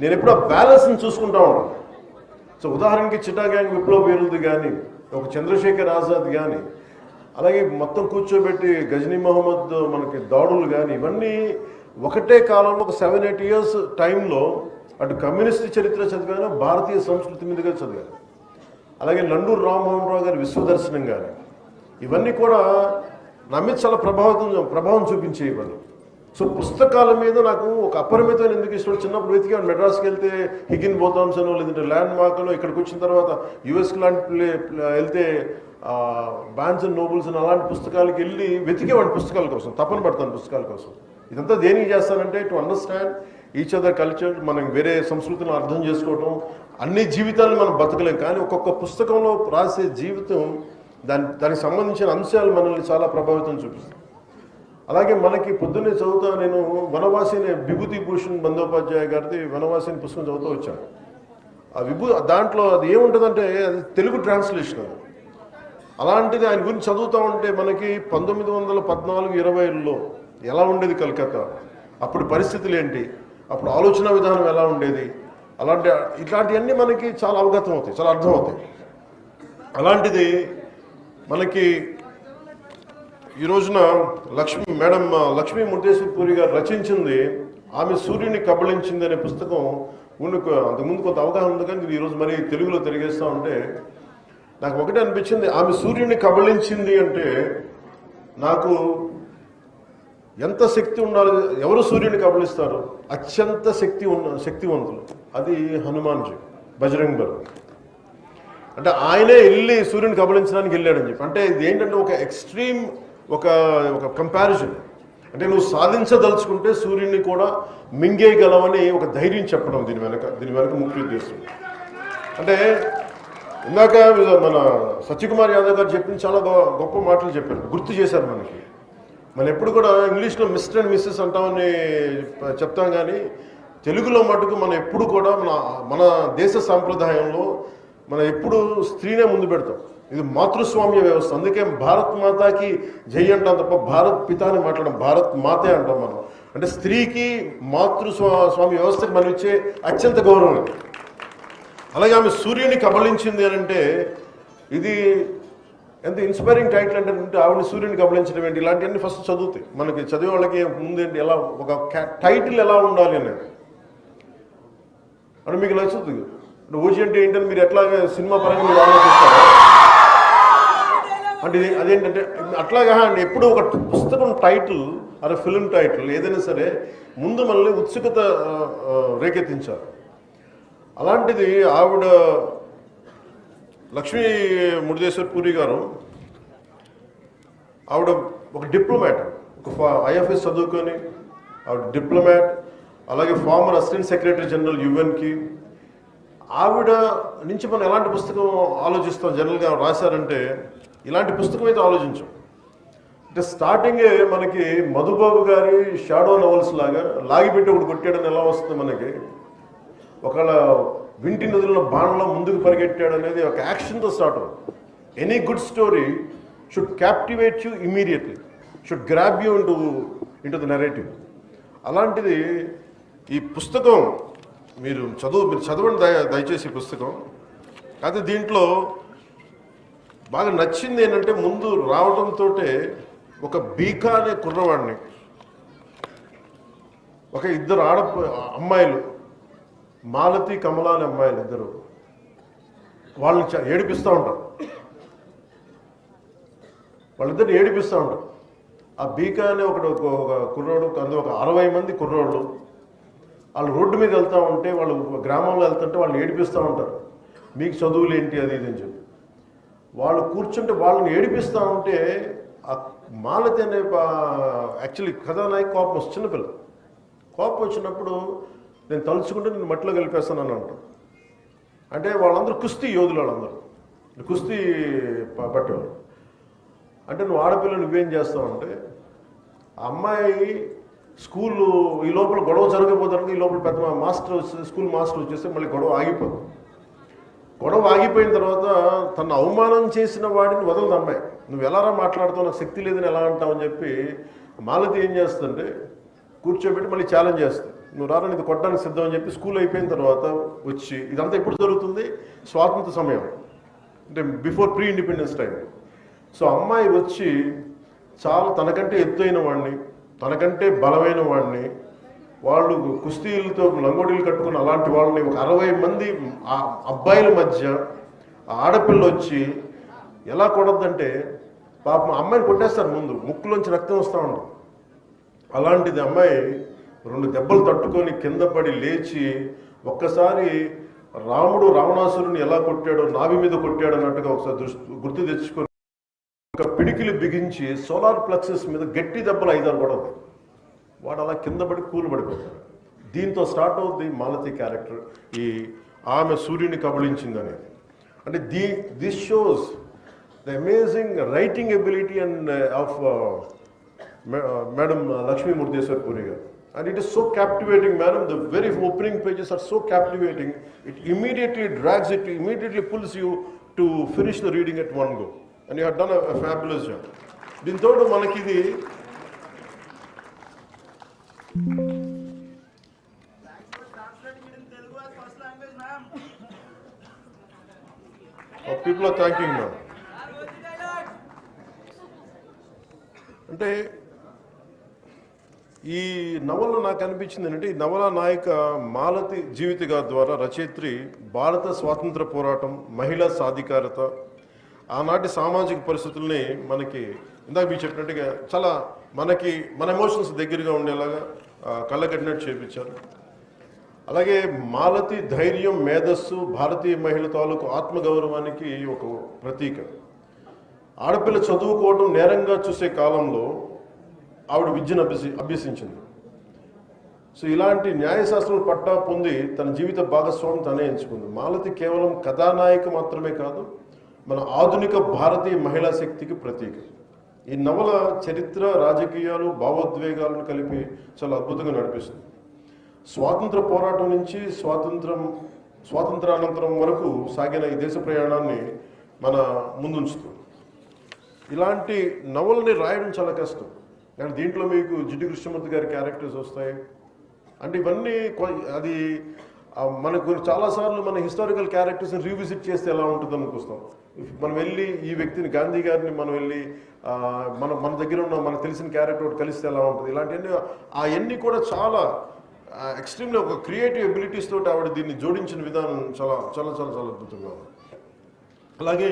నేను ఎప్పుడూ బ్యాలెన్స్ని చూసుకుంటా ఉంటాను సో ఉదాహరణకి చిటా గ్యాంగ్ విప్లవ వీరులది కానీ ఒక చంద్రశేఖర్ ఆజాద్ కానీ అలాగే మొత్తం కూర్చోబెట్టి గజనీ మహమ్మద్ మనకి దాడులు కానీ ఇవన్నీ ఒకటే కాలంలో ఒక సెవెన్ ఎయిట్ ఇయర్స్ టైంలో అటు కమ్యూనిస్ట్ చరిత్ర చదివాను భారతీయ సంస్కృతి మీదుగా చదివాను. అలాగే లండూరు రామ్మోహన్ రావు గారి విశ్వదర్శనం కానీ ఇవన్నీ కూడా నా మీద చాలా ప్రభావితం ప్రభావం చూపించే సో పుస్తకాల మీద నాకు ఒక అపరిమితమైన ఎందుకు ఇష్టం? చిన్నప్పుడు వెతికాను మెడ్రాస్కి వెళ్తే హిగిన్ బోతాంసను లేదంటే ల్యాండ్ మార్క్లో ఇక్కడికి వచ్చిన తర్వాత యుఎస్కి లాంటి ప్లే ప్లే- వెళ్తే బ్యాన్స్ అండ్ నోబుల్స్ అని అలాంటి పుస్తకాలకి వెళ్ళి వెతికేవాడి పుస్తకాల కోసం తపన పడతాను పుస్తకాల కోసం. ఇదంతా దేనికి చేస్తానంటే to understand each other culture మనం వేరే సంస్కృతిని అర్థం చేసుకోవటం అన్ని జీవితాలను మనం బతకలేం. కానీ ఒక్కొక్క పుస్తకంలో రాసే జీవితం దాని దానికి సంబంధించిన అంశాలు మనల్ని చాలా ప్రభావితం చూపిస్తాయి అలాగే మనకి పొద్దున్నే చదువుతా నేను వనవాసిని విభూతి భూషణ్ బందోపాధ్యాయ గారిది వనవాసిని పుస్తకం చదువుతూ వచ్చాను. ఆ విభూ దాంట్లో అది ఏముంటుందంటే అది తెలుగు ట్రాన్స్లేషన్ అది. అలాంటిది ఆయన గురించి చదువుతూ ఉంటే మనకి పంతొమ్మిది వందల పద్నాలుగు ఇరవైలో ఎలా ఉండేది కలకత్తా? అప్పుడు పరిస్థితులు ఏంటి? అప్పుడు ఆలోచన విధానం ఎలా ఉండేది? అలాంటి ఇట్లాంటివన్నీ మనకి చాలా అవగతం అవుతాయి చాలా అర్థమవుతాయి అలాంటిది మనకి ఈ రోజున లక్ష్మి మేడం లక్ష్మీ ముట్టేశ్వరపూరి గారు రచించింది ఆమె సూర్యుని కబళించింది అనే పుస్తకం ముందు అంతకుముందు కొంత అవగాహన ఉంది కానీ ఇది ఈరోజు మరి తెలుగులో తిరిగేస్తూ ఉంటే నాకు ఒకటే అనిపించింది ఆమె సూర్యుని కబళించింది అంటే నాకు ఎంత శక్తి ఉండాలి ఎవరు సూర్యుని కబళిస్తారు? అత్యంత శక్తి ఉన్న శక్తివంతులు. అది హనుమాన్జీ బజరంగ్ బల్. అంటే ఆయనే వెళ్ళి సూర్యుని కబలించడానికి వెళ్ళాడని చెప్పి. అంటే ఇది ఏంటంటే ఒక ఎక్స్ట్రీమ్ ఒక ఒక కంపారిజన్ అంటే నువ్వు సాధించదలుచుకుంటే సూర్యుడిని కూడా మింగేయగలవని ఒక ధైర్యం చెప్పడం దీని వెనక దీని వెనక ముఖ్య ఉద్దేశం. అంటే ఇందాక మన సత్యకుమార్ యాదవ్ గారు చెప్పిన చాలా గొ- గొప్ప మాటలు చెప్పారు. గుర్తు చేశారు మనకి. మనం ఎప్పుడు కూడా ఇంగ్లీష్లో మిస్టర్ అండ్ మిస్సెస్ అంటామని చెప్తాం కానీ తెలుగులో మటుకు మనం ఎప్పుడు కూడా మన మన దేశ సాంప్రదాయంలో మనం ఎప్పుడు స్త్రీనే ముందు పెడతాం. ఇది మాతృస్వామ్య వ్యవస్థ. అందుకే భారత్ మాతాకి జై అంటాం తప్ప భారత్ పిత అని మాట్లాడడం భారత్ మాతే అంటాం మనం. అంటే స్త్రీకి మాతృస్వా స్వామి వ్యవస్థకి మనం ఇచ్చే అత్యంత గౌరవం అలాగే ఆమె సూర్యుని కబలించింది అని అంటే ఇది ఎంత ఇన్స్పైరింగ్ టైటిల్ అంటే ఆవిడ సూర్యుని కబళించడం ఏంటి? ఇలాంటివన్నీ ఫస్ట్ చదువుతాయి. మనకి చదివే వాళ్ళకి ముందేంటి ఎలా ఒక టైటిల్ ఎలా ఉండాలి అనేది. అంటే మీకు నచ్చుతుంది ఓజీ అంటే ఏంటని మీరు ఎట్లా సినిమా పరంగా మీరు ఆలోచిస్తారా? అంటే ఇది అదేంటంటే అట్లాగా అండి ఎప్పుడు ఒక పుస్తకం టైటిల్ అదే ఫిల్మ్ టైటిల్ ఏదైనా సరే ముందు మనల్ని ఉత్సుకత రేకెత్తించారు రేకెత్తించాలి. అలాంటిది ఆవిడ లక్ష్మీ మురుదేశ్వర్ పూరి గారు ఆవిడ ఒక డిప్లొమాట్ ఒక ఐఎఫ్ఎస్ చదువుకొని ఆవిడ డిప్లొమాట్ అలాగే ఫార్మర్ అసిస్టెంట్ సెక్రటరీ జనరల్ యుఎన్కి. ఆవిడ నుంచి మనం ఎలాంటి పుస్తకం ఆలోచిస్తాం? జనరల్గా రాశారంటే ఇలాంటి పుస్తకం అయితే ఆలోచించాం. అంటే స్టార్టింగే మనకి మధుబాబు గారి షాడో నవల్స్ లాగా లాగిపెట్టి ఒకటి కొట్టాడని ఎలా వస్తుంది మనకి? ఒకవేళ వింటి నదుల్లో బాణంలో ముందుకు పరిగెట్టాడు అనేది ఒక యాక్షన్తో స్టార్ట్ అవుతుంది any good story should captivate you immediately should grab you into into the narrative అలాంటిది ఈ పుస్తకం మీరు చదువు మీరు చదవండి దయ దయచేసి పుస్తకం. అయితే దీంట్లో బాగా నచ్చింది ఏంటంటే ముందు రావడంతో ఒక బీకా అనే కుర్రవాడిని. ఒక ఇద్దరు ఆడ అమ్మాయిలు మాలతి కమల అనే అమ్మాయిలు ఇద్దరు. వాళ్ళని ఏడిపిస్తూ ఉంటారు. వాళ్ళిద్దరిని ఏడిపిస్తూ ఉంటారు. ఆ బీకా అనే ఒకడు ఒక ఒక కుర్రోడు అందులో ఒక అరవై మంది కుర్రోళ్ళు వాళ్ళు రోడ్డు మీద వెళ్తూ ఉంటే వాళ్ళు గ్రామంలో వెళ్తుంటే వాళ్ళు ఏడిపిస్తూ ఉంటారు. మీకు చదువులు ఏంటి అది ఇది అని చెప్పి. వాళ్ళు కూర్చుంటే వాళ్ళని ఏడిపిస్తూ ఉంటే ఆ మాలతి అనే యాక్చువల్లీ కథానాయకు కోపం వస్తుంది చిన్నపిల్ల. కోపం వచ్చినప్పుడు నేను తలుచుకుంటే నేను మట్టిలో కలిపేస్తానని అంటాను అంటే వాళ్ళందరూ కుస్తీ యోధులు వాళ్ళందరూ. కుస్తీ ప- పట్టేవాళ్ళు. అంటే నువ్వు ఆడపిల్ల నువ్వేం చేస్తావు అంటే అమ్మాయి స్కూల్ ఈ లోపల గొడవ జరగబోతుంది ఈ లోపల పెద్ద మాస్టర్ స్కూల్ మాస్టర్ వచ్చేస్తే మళ్ళీ గొడవ ఆగిపోదు. గొడవ ఆగిపోయిన తర్వాత తను అవమానం చేసిన వాడిని వదలదు అమ్మాయి నువ్వు ఎలారా మాట్లాడుతావు? నాకు శక్తి లేదని ఎలా అంటావు అని చెప్పి మాలతి ఏం చేస్తుందంటే కూర్చోబెట్టి మళ్ళీ ఛాలెంజ్ చేస్తుంది. నువ్వు రారా ఇది కొట్టడానికి సిద్ధం అని చెప్పి స్కూల్ అయిపోయిన తర్వాత వచ్చి ఇదంతా ఎప్పుడు జరుగుతుంది? స్వాతంత్ర సమయం. అంటే before pre independence time so అమ్మాయి వచ్చి చాలా తనకంటే ఎత్తైన వాడిని తనకంటే బలమైన వాడిని వాళ్ళు కుస్తీలతో లంగోడీలు కట్టుకున్న అలాంటి వాళ్ళని ఒక అరవై మంది ఆ అబ్బాయిల మధ్య ఆ ఆడపిల్ల వచ్చి ఎలా కొడద్దంటే పాపం అమ్మాయిని కొట్టేస్తారు ముందు ముక్కులోంచి రక్తం వస్తూ ఉంటుంది అలాంటిది అమ్మాయి రెండు దెబ్బలు తట్టుకొని కింద పడి లేచి ఒక్కసారి రాముడు రావణాసురుని ఎలా కొట్టాడో నాభి మీద కొట్టాడు అన్నట్టుగా ఒకసారి దృష్టి గుర్తు తెచ్చుకొని ఒక పిడికిలు బిగించి సోలార్ ప్లక్సెస్ మీద గట్టి దెబ్బలు ఐదారు కూడా ఉంది. వాడు అలా కింద పడి కూలు పడిపోతాడు. దీంతో స్టార్ట్ అవుద్ది మాలతి క్యారెక్టర్ ఈ ఆమె సూర్యుని కబళించిందని అంటే the this shows the amazing writing ability and of madam Lakshmi Murdeshwar Puri garu. And it is so captivating madam the very opening pages are so captivating it immediately drags it immediately pulls you to finish the reading at one go and you done fabulous job దీంతో మనకి ఇది people are thanking ma'am అంటే ఈ నవల నాకు అనిపించింది ఏంటంటే ఈ నవల నాయక మాలతి జీవిత ద్వారా రచయిత్రి భారత స్వాతంత్ర పోరాటం మహిళా సాధికారత ఆనాటి సామాజిక పరిస్థితుల్ని మనకి ఇందాక మీరు చెప్పినట్టుగా చాలా మనకి మన ఎమోషన్స్ దగ్గరగా ఉండేలాగా కళ్ళగట్టినట్టు చేపించారు. అలాగే మాలతి ధైర్యం మేధస్సు భారతీయ మహిళ తాలూకు ఆత్మగౌరవానికి ఒక ప్రతీక. ఆడపిల్ల చదువుకోవడం నేరంగా చూసే కాలంలో ఆవిడ విద్యను అభ్యసి అభ్యసించింది. సో ఇలాంటి న్యాయశాస్త్రం పట్టా పొంది తన జీవిత భాగస్వామి తనే ఎంచుకుంది. మాలతి కేవలం కథానాయిక మాత్రమే కాదు మన ఆధునిక భారతీయ మహిళా శక్తికి ప్రతీక. ఈ నవల చరిత్ర రాజకీయాలు భావోద్వేగాలను కలిపి చాలా అద్భుతంగా నడిపిస్తుంది. స్వాతంత్ర పోరాటం నుంచి స్వాతంత్రం స్వాతంత్రానంతరం వరకు సాగిన ఈ దేశ ప్రయాణాన్ని మన ముందుంచుతుంది. ఇలాంటి నవలని రాయడం చాలా కష్టం. కానీ దీంట్లో మీకు జిడ్డు కృష్ణమూర్తి గారి క్యారెక్టర్స్ వస్తాయి. అంటే ఇవన్నీ కొ- అది మనకు చాలాసార్లు మన హిస్టారికల్ క్యారెక్టర్స్ని రీవిజిట్ చేస్తే ఎలా ఉంటుంది అనుకొస్తాం మనం వెళ్ళి ఈ వ్యక్తిని గాంధీ గారిని మనం వెళ్ళి మన మన దగ్గర ఉన్న మనకు తెలిసిన క్యారెక్టర్ ఒకటి కలిస్తే ఎలా ఉంటుంది? ఇలాంటివన్నీ అవన్నీ కూడా చాలా ఎక్స్ట్రీమ్లీ ఒక క్రియేటివ్ ఎబిలిటీస్ తోటి ఆవిడ దీన్ని జోడించిన విధానం చాలా చాలా చాలా చాలా అద్భుతంగా ఉంది. అలాగే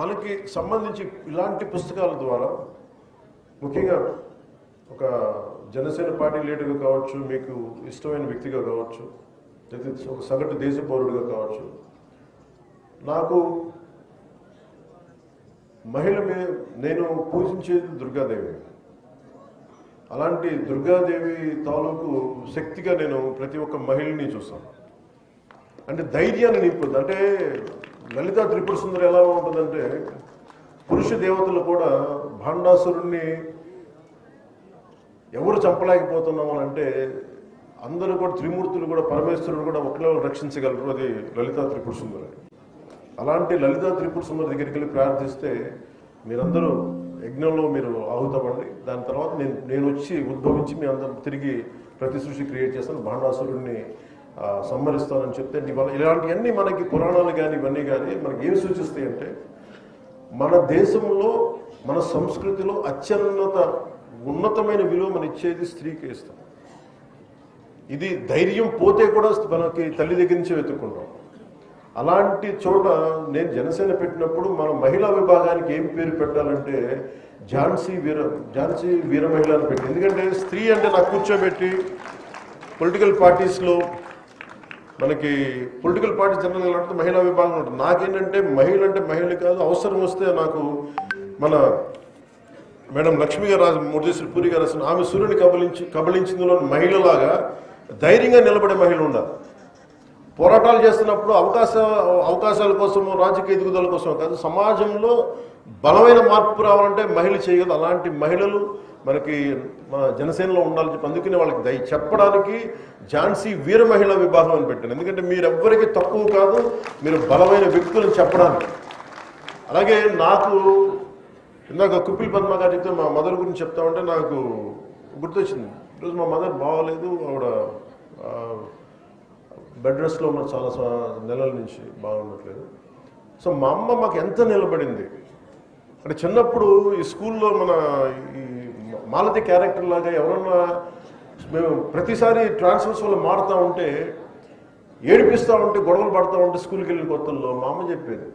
మనకి సంబంధించి ఇలాంటి పుస్తకాల ద్వారా ముఖ్యంగా ఒక జనసేన పార్టీ లీడర్గా కావచ్చు మీకు ఇష్టమైన వ్యక్తిగా కావచ్చు లేదా ఒక సగటు దేశ పౌరుడిగా కావచ్చు నాకు మహిళ నేను పూజించేది దుర్గాదేవి. అలాంటి దుర్గాదేవి తాలూకు శక్తిగా నేను ప్రతి ఒక్క మహిళని చూస్తాను. అంటే ధైర్యాన్ని నింపుతుంది అంటే లలిత త్రిపుర సుందరి ఎలా ఉంటుందంటే పురుష దేవతలు కూడా భాండాసురుణ్ణి ఎవరు చంపలేకపోతున్నాం అంటే అందరూ కూడా త్రిమూర్తులు కూడా పరమేశ్వరుడు కూడా ఒకలో రక్షించగలరు. అది లలితా త్రిపుర సుందరి. అలాంటి లలితా త్రిపుర సుందరి దగ్గరికి వెళ్ళి ప్రార్థిస్తే మీరందరూ యజ్ఞంలో మీరు ఆహుతమండి దాని తర్వాత నేను నేను వచ్చి ఉద్భవించి మీ అందరం తిరిగి ప్రతిసృష్టి క్రియేట్ చేస్తాను. భాండాసురుడిని సంహరిస్తానని చెప్తే ఇవాళ ఇలాంటివన్నీ మనకి పురాణాలు కానీ ఇవన్నీ కానీ మనకి ఏం సూచిస్తాయి అంటే మన దేశంలో మన సంస్కృతిలో అత్యున్నత ఉన్నతమైన విలువ మనం ఇచ్చేది స్త్రీకి ఇస్తాం ఇది ధైర్యం పోతే కూడా మనకి తల్లి దగ్గర నుంచి వెతుక్కుంటాం. అలాంటి చోట నేను జనసేన పెట్టినప్పుడు మన మహిళా విభాగానికి ఏం పేరు పెట్టాలంటే ఝాన్సీ వీర ఝాన్సీ వీర మహిళ అని పెట్టి. ఎందుకంటే స్త్రీ అంటే నాకు కూర్చోబెట్టి పొలిటికల్ పార్టీస్లో మనకి పొలిటికల్ పార్టీ జనరల్ అంటే మహిళా విభాగం ఉంటుంది. నాకేంటంటే మహిళ అంటే మహిళ కాదు అవసరం వస్తే నాకు మన మేడం లక్ష్మి గారు రాజు మురళీశ్వరి పూరి గారు రాసిన ఆమె సూర్యుని కబలించి కబలించిందిలో మహిళలాగా ధైర్యంగా నిలబడే మహిళ ఉండాలి పోరాటాలు చేస్తున్నప్పుడు అవకాశ అవకాశాల కోసము రాజకీయ ఎదుగుదల కోసం కాదు సమాజంలో బలమైన మార్పు రావాలంటే మహిళ చేయగలదు అలాంటి మహిళలు మనకి మన జనసేనలో ఉండాలని చెప్పి అందుకనే వాళ్ళకి దయ చెప్పడానికి ఝాన్సీ వీర మహిళా విభాగం అని పెట్టాను ఎందుకంటే మీరెవ్వరికి తక్కువ కాదు మీరు బలమైన వ్యక్తులను చెప్పడానికి. అలాగే నాకు ఇందాక కుప్పిల్ పద్మ గారు చెప్తే మా మదర్ గురించి చెప్తా ఉంటే నాకు గుర్తొచ్చింది. ఈరోజు మా మదర్ బాగోలేదు ఆవిడ బెడ్ రెస్ట్లో ఉన్న చాలా నెలల నుంచి బాగుండట్లేదు. సో మా అమ్మ మాకు ఎంత నిలబడింది? అంటే చిన్నప్పుడు ఈ స్కూల్లో మన ఈ మాలతి క్యారెక్టర్ లాగా ఎవరన్నా మేము ప్రతిసారి ట్రాన్స్ఫర్స్ వల్ల మారుతూ ఉంటే ఏడిపిస్తూ ఉంటే గొడవలు పడుతూ ఉంటే స్కూల్కి వెళ్ళిన కొత్తల్లో మా అమ్మ చెప్పేది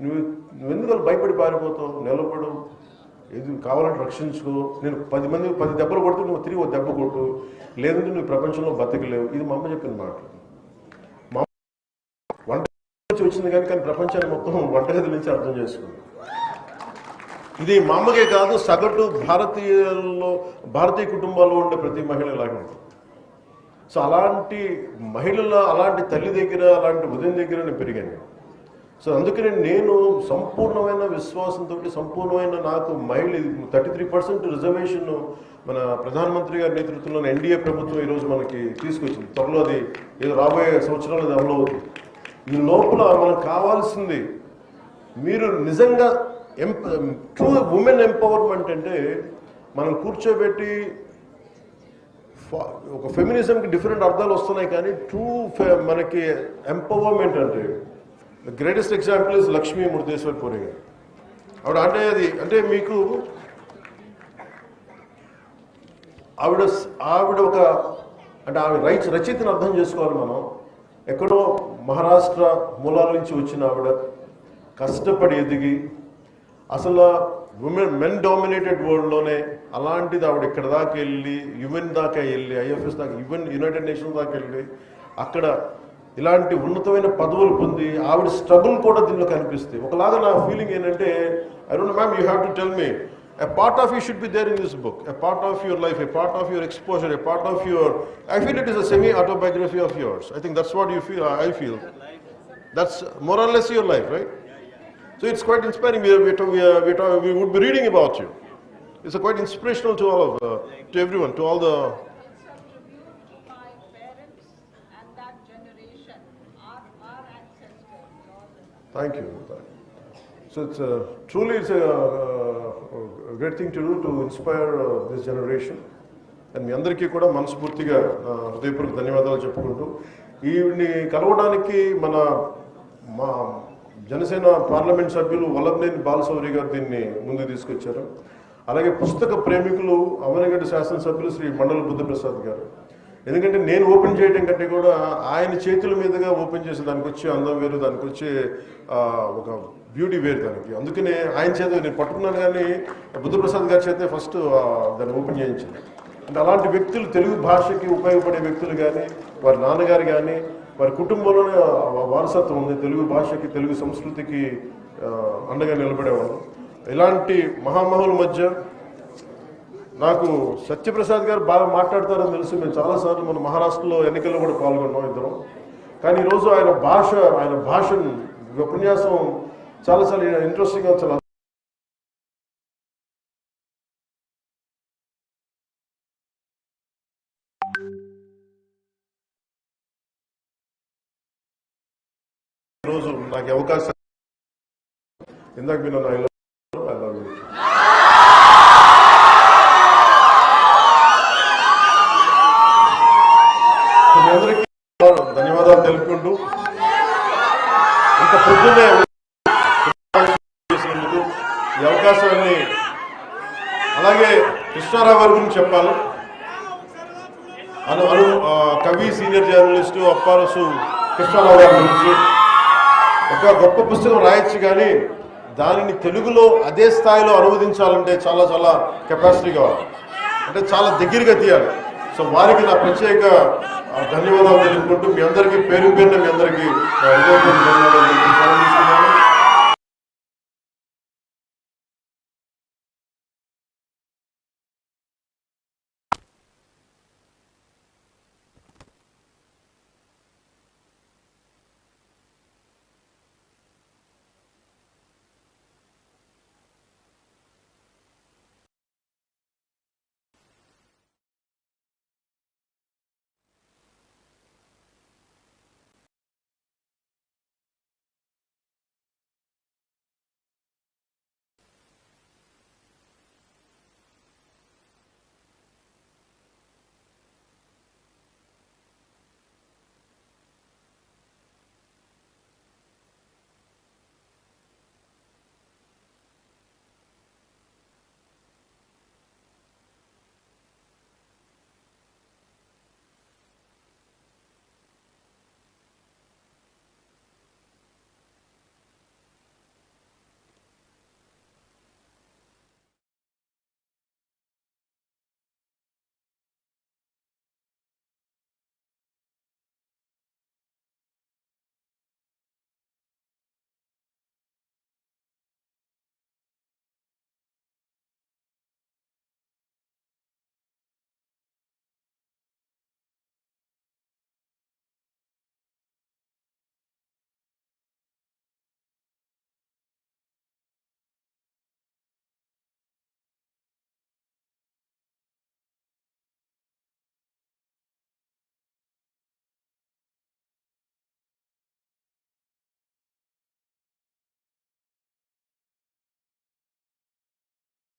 నువ్వు నువ్వు ఎందుకు భయపడి పారిపోతావు? నిలబడు ఏది కావాలంటే రక్షించుకో. నేను పది మంది పది దెబ్బలు కొడితే నువ్వు తిరిగి ఒక దెబ్బ కొట్టు. లేదంటే నువ్వు ప్రపంచంలో బతకలేవు. ఇది మా అమ్మ చెప్పిన మాట మా వంట నుంచి వచ్చింది కానీ కానీ ప్రపంచాన్ని మొత్తం వంటగది నుంచి అర్థం చేసుకుంది. ఇది మా అమ్మకే కాదు సగటు భారతీయుల్లో భారతీయ కుటుంబాల్లో ఉండే ప్రతి మహిళ ఇలాగే ఉంటుంది సో అలాంటి మహిళల అలాంటి తల్లి దగ్గర అలాంటి ఉదయం దగ్గర నేను. పెరిగాను సో అందుకని నేను సంపూర్ణమైన విశ్వాసంతో సంపూర్ణమైన నాకు మహిళ థర్టీ త్రీ పర్సెంట్ రిజర్వేషన్ మన ప్రధానమంత్రి గారి నేతృత్వంలో ఎన్డీఏ ప్రభుత్వం ఈరోజు మనకి తీసుకొచ్చింది. త్వరలో అది ఏదో రాబోయే సంవత్సరాలు అది అమలు అవుతుంది. ఈ లోపల మనకు కావాల్సింది మీరు నిజంగా ఎంప ట్రూ ఉమెన్ ఎంపవర్మెంట్ అంటే మనం కూర్చోబెట్టి ఫ- ఒక ఫెమినిజంకి డిఫరెంట్ అర్థాలు వస్తున్నాయి కానీ ట్రూ మనకి ఎంపవర్మెంట్ అంటే the greatest example is Lakshmi Murdeshwar Puri garu ఆవిడ అంటే అది అంటే మీకు ఆవిడ ఆవిడ ఒక అంటే ఆవిడ రైట్స్ రచయితను అర్థం చేసుకోవాలి మనం ఎక్కడో మహారాష్ట్ర మూలాల నుంచి వచ్చిన ఆవిడ కష్టపడి ఎదిగి అసలు ఉమెన్ మెన్ డామినేటెడ్ వరల్డ్లోనే అలాంటిది ఆవిడ ఇక్కడ దాకా వెళ్ళి యుఎన్ దాకా వెళ్ళి ఐఎఫ్ఎస్ దాకా యుఎన్ యునైటెడ్ నేషన్స్ దాకా వెళ్ళి అక్కడ ఇలాంటి ఉన్నతమైన పదవులు పొంది ఆవిడ స్ట్రగుల్ కూడా దీనిలో కనిపిస్తాయి ఒకలాగా నా ఫీలింగ్ ఏంటంటే I don't ma'am you have to tell me a part of you should be there in this book a part of your life a part of your exposure a part of your i feel it is a semi autobiography of yours i think that's what you feel i feel that's more or less your life right so it's quite inspiring we, are, we, are, we, are, we, are, we would be reading about you it's a quite inspirational to all of uh, to everyone to all the Thank you. So it's uh, truly it's a, to a great thing to do to inspire uh, this generation. And మీ అందరికీ కూడా మనస్ఫూర్తిగా ఆ, హృదయపూర్వక ధన్యవాదాలు చెప్పుకుంటూ ఈవిని కలవడానికి మన మా జనసేన పార్లమెంట్ సభ్యులు వల్లభనేని బాలసౌరి గారు దీన్ని ముందుకు తీసుకొచ్చారు అలాగే పుస్తక ప్రేమికులు అవనగడ్డ శాసనసభ్యులు శ్రీ మండల బుద్ధప్రసాద్ గారు ఎందుకంటే నేను ఓపెన్ చేయడం కంటే కూడా ఆయన చేతుల మీదుగా ఓపెన్ చేసి దానికి వచ్చే అందం వేరు దానికి వచ్చే ఒక బ్యూటీ వేరు దానికి. అందుకనే ఆయన చేత నేను పట్టుకున్నాను కానీ బుద్ధప్రసాద్ గారి చేతే ఫస్ట్ దాన్ని ఓపెన్ చేయించింది అంటే అలాంటి వ్యక్తులు తెలుగు భాషకి ఉపయోగపడే వ్యక్తులు కానీ వారి నాన్నగారు కానీ వారి కుటుంబంలోనే వారసత్వం ఉంది. తెలుగు భాషకి తెలుగు సంస్కృతికి అండగా నిలబడేవాళ్ళు. ఇలాంటి మహామహుల మధ్య నాకు సత్యప్రసాద్ గారు బాగా మాట్లాడతారని తెలుసు. మేము చాలాసార్లు మన మహారాష్ట్రలో ఎన్నికల్లో కూడా పాల్గొన్నాం ఇద్దరం. కానీ ఈరోజు ఆయన భాష ఆయన భాషను ఉపన్యాసం చాలా ఇంట్రెస్టింగ్గా చాలా ఈరోజు నాకు అవకాశం. ఇందాక మీరు నన్ను I love you, I love you. మీ అందరికీ ధన్యవాదాలు తెలుపుకుంటూ ఇంత పొద్దునే చేసినందుకు ఈ అవకాశాన్ని అలాగే కృష్ణారావు గారి గురించి చెప్పాలి. అను అను కవి సీనియర్ జర్నలిస్టు అప్పారసు కృష్ణారావు గారి గురించి ఒక గొప్ప పుస్తకం రాయొచ్చు కానీ దానిని తెలుగులో అదే స్థాయిలో అనువదించాలంటే చాలా చాలా కెపాసిటీ కావాలి. అంటే చాలా దగ్గరగా తీయాలి. సో వారికి నా ప్రత్యేక ధన్యవాదాలు తెలుపుకుంటూ మీ అందరికీ పేరు పేరున మీ అందరికీ